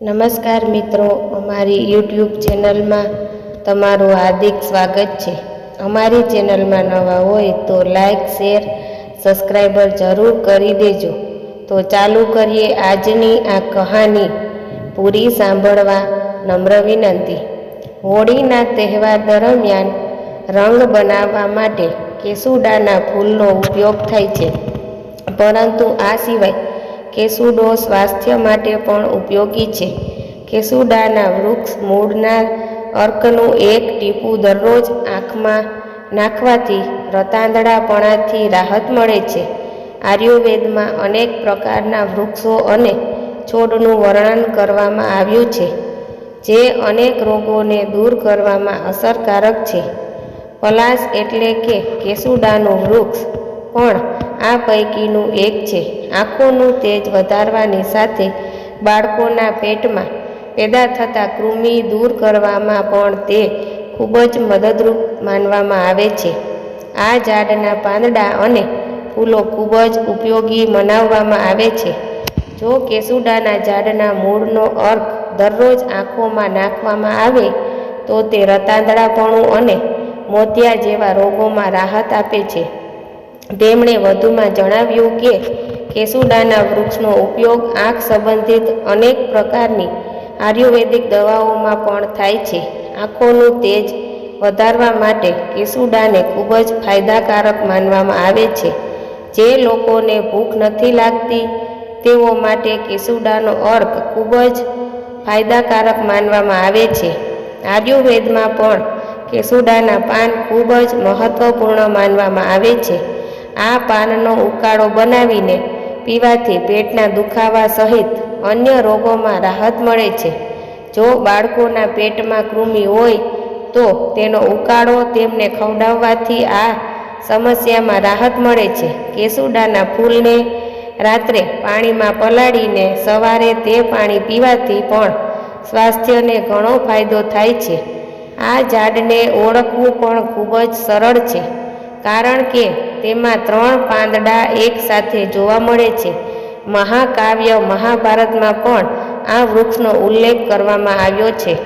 નમસ્કાર મિત્રો, અમારી યુટ્યુબ ચેનલમાં તમારું હાર્દિક સ્વાગત છે. અમારી ચેનલમાં નવા હોય તો લાઈક શેર સબસ્ક્રાઈબર જરૂર કરી દેજો. તો ચાલુ કરીએ આજની આ કહાની, પૂરી સાંભળવા નમ્ર વિનંતી. હોળીના તહેવાર દરમિયાન રંગ બનાવવા માટે કેસુડાના ફૂલનો ઉપયોગ થાય છે. પરંતુ આ સિવાય કેસુડો સ્વાસ્થ્ય માટે પણ ઉપયોગી છે. કેસુડાના વૃક્ષ મૂળના અર્કનું એક ટીપું દરરોજ આંખમાં નાખવાથી રતાંદડાપણાથી રાહત મળે છે. આયુર્વેદમાં અનેક પ્રકારના વૃક્ષો અને છોડનું વર્ણન કરવામાં આવ્યું છે, જે અનેક રોગોને દૂર કરવામાં અસરકારક છે. પલાશ એટલે કે કેસુડાનું વૃક્ષ પણ આ પૈકીનું એક છે. આંખોનું તેજ વધારવાની સાથે બાળકોના પેટમાં પેદા થતા કૃમિ દૂર કરવામાં પણ તે ખૂબ જ મદદરૂપ માનવામાં આવે છે. આ ઝાડના પાંદડા અને ફૂલો ખૂબ જ ઉપયોગી મનાવવામાં આવે છે. જો કેસુડાના ઝાડના મૂળનો અર્ક દરરોજ આંખોમાં નાખવામાં આવે, તો તે રતાંદડાપણું અને મોતિયા જેવા રોગોમાં રાહત આપે છે. તેમણે વધુમાં જણાવ્યું કે કેસુડાના વૃક્ષનો ઉપયોગ આંખ સંબંધિત અનેક પ્રકારની આયુર્વેદિક દવાઓમાં પણ થાય છે. આંખોનું તેજ વધારવા માટે કેસુડાને ખૂબ જ ફાયદાકારક માનવામાં આવે છે. જે લોકોને ભૂખ નથી લાગતી, તેઓ માટે કેસુડાનો અર્ક ખૂબ જ ફાયદાકારક માનવામાં આવે છે. આયુર્વેદમાં પણ કેસુડાના પાન ખૂબ જ મહત્વપૂર્ણ માનવામાં આવે છે. આ પાનનો ઉકાળો બનાવીને પીવાથી પેટના દુખાવા સહિત અન્ય રોગોમાં રાહત મળે છે. જો બાળકોના પેટમાં કૃમિ હોય તો તેનો ઉકાળો તેમને ખવડાવવાથી આ સમસ્યામાં રાહત મળે છે. કેસુડાના ફૂલને રાત્રે પાણીમાં પલાળીને સવારે તે પાણી પીવાથી પણ સ્વાસ્થ્યને ઘણો ફાયદો થાય છે. આ ઝાડને ઓળખવું પણ ખૂબ જ સરળ છે. કારણ કે તેમાં ત્રણ પાંદડા એકસાથે જોવા મળે છે. મહાકાવ્ય મહાભારતમાં પણ આ વૃક્ષનો ઉલ્લેખ કરવામાં આવ્યો છે.